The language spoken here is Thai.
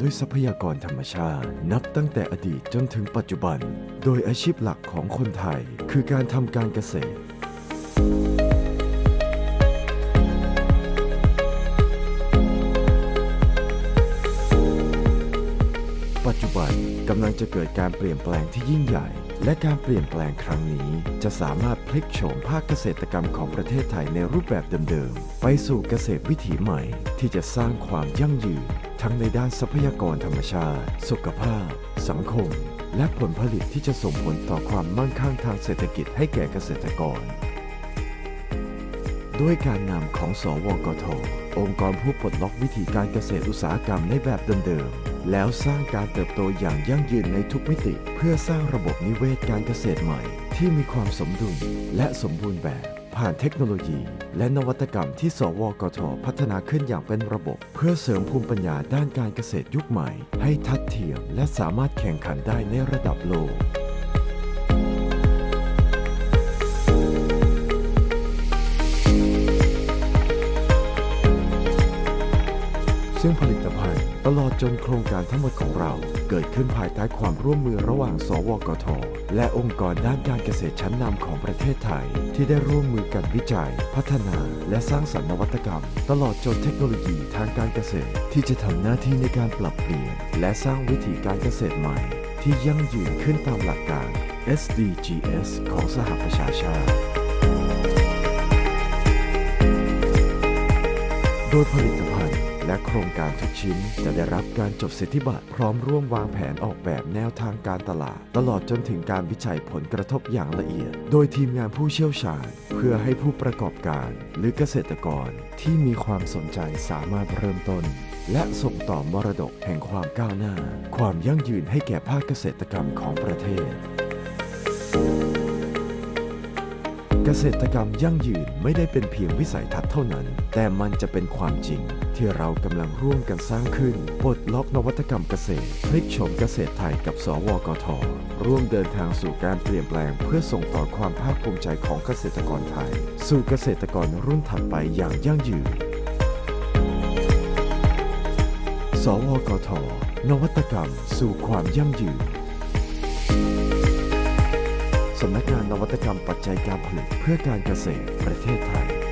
ด้วยทรัพยากรธรรมชาติ นับตั้งแต่อดีตจนถึงปัจจุบัน โดยอาชีพหลักของคนไทย คือการทำการเกษตร ปัจจุบันกำลังจะเกิดการเปลี่ยนแปลงที่ยิ่งใหญ่ และการเปลี่ยนแปลงครั้งนี้ จะสามารถพลิกโฉมภาคเกษตรกรรมของประเทศไทยในรูปแบบเดิมๆ ไปสู่เกษตรวิถีใหม่ ที่จะสร้างความยั่งยืน ทั้งในด้านทรัพยากรธรรมชาติ สุขภาพ สังคม และผลผลิตที่จะส่งผลต่อความมั่งคั่งทางเศรษฐกิจให้แก่เกษตรกร ด้วยการนำของสวกท องค์กรผู้ปลดล็อกวิธีการเกษตรอุตสาหกรรมในแบบเดิมๆ แล้วสร้างการเติบโตอย่างยั่งยืนในทุกมิติ เพื่อสร้างระบบนิเวศการเกษตรใหม่ ที่มีความสมดุลและสมบูรณ์แบบ ผ่านเทคโนโลยี และนวัตกรรมที่สวกทพัฒนาขึ้นอย่างเป็นระบบ เพื่อเสริมภูมิปัญญาด้านการเกษตรยุคใหม่ ให้ทัดเทียมและสามารถแข่งขันได้ในระดับโลกซึ่งผลิตภัณฑ์ ตลอดจนโครงการทั้งหมดของเราเกิดขึ้นภายใต้ความร่วมมือระหว่าง สวกท และองค์กรด้านการเกษตรชั้นนำของประเทศไทย ที่ได้ร่วมมือกันวิจัย พัฒนา และสร้างสรรค์นวัตกรรม ตลอดจนเทคโนโลยีทางการเกษตร ที่จะทำหน้าที่ในการปรับเปลี่ยน และสร้างวิถีการเกษตรใหม่ ที่ยั่งยืนขึ้นตามหลักการ SDGs ของสหประชาชาติ โดยผลิต และโครงการทุกชิ้นจะได้รับการจดสิทธิบัตรพร้อมร่วมวางแผนออกแบบแนวทางการตลาด ตลอดจนถึงการวิจัยผลกระทบอย่างละเอียด โดยทีมงานผู้เชี่ยวชาญ เพื่อให้ผู้ประกอบการ หรือเกษตรกรที่มีความสนใจสามารถเริ่มต้น และส่งต่อมรดกแห่งความก้าวหน้า ความยั่งยืนให้แก่ภาคเกษตรกรรมของประเทศ เกษตรกรรมยั่งยืนไม่ได้เป็นเพียงวิสัยทัศน์เท่านั้น แต่มันจะเป็นความจริง ที่เรากำลังร่วมกันสร้างขึ้นปลดล็อกนวัตกรรมเกษตรพลิกโฉมเกษตรไทยกับ สวกท ร่วมเดินทางสู่การเปลี่ยนแปลง เพื่อส่งต่อความภาคภูมิใจของเกษตรกรไทย สู่เกษตรกรรุ่นถัดไปอย่างยั่งยืน สวกท นวัตกรรมสู่ความยั่งยืน งานนวัตกรรมปัจจัยการผลิตเพื่อการเกษตรประเทศไทย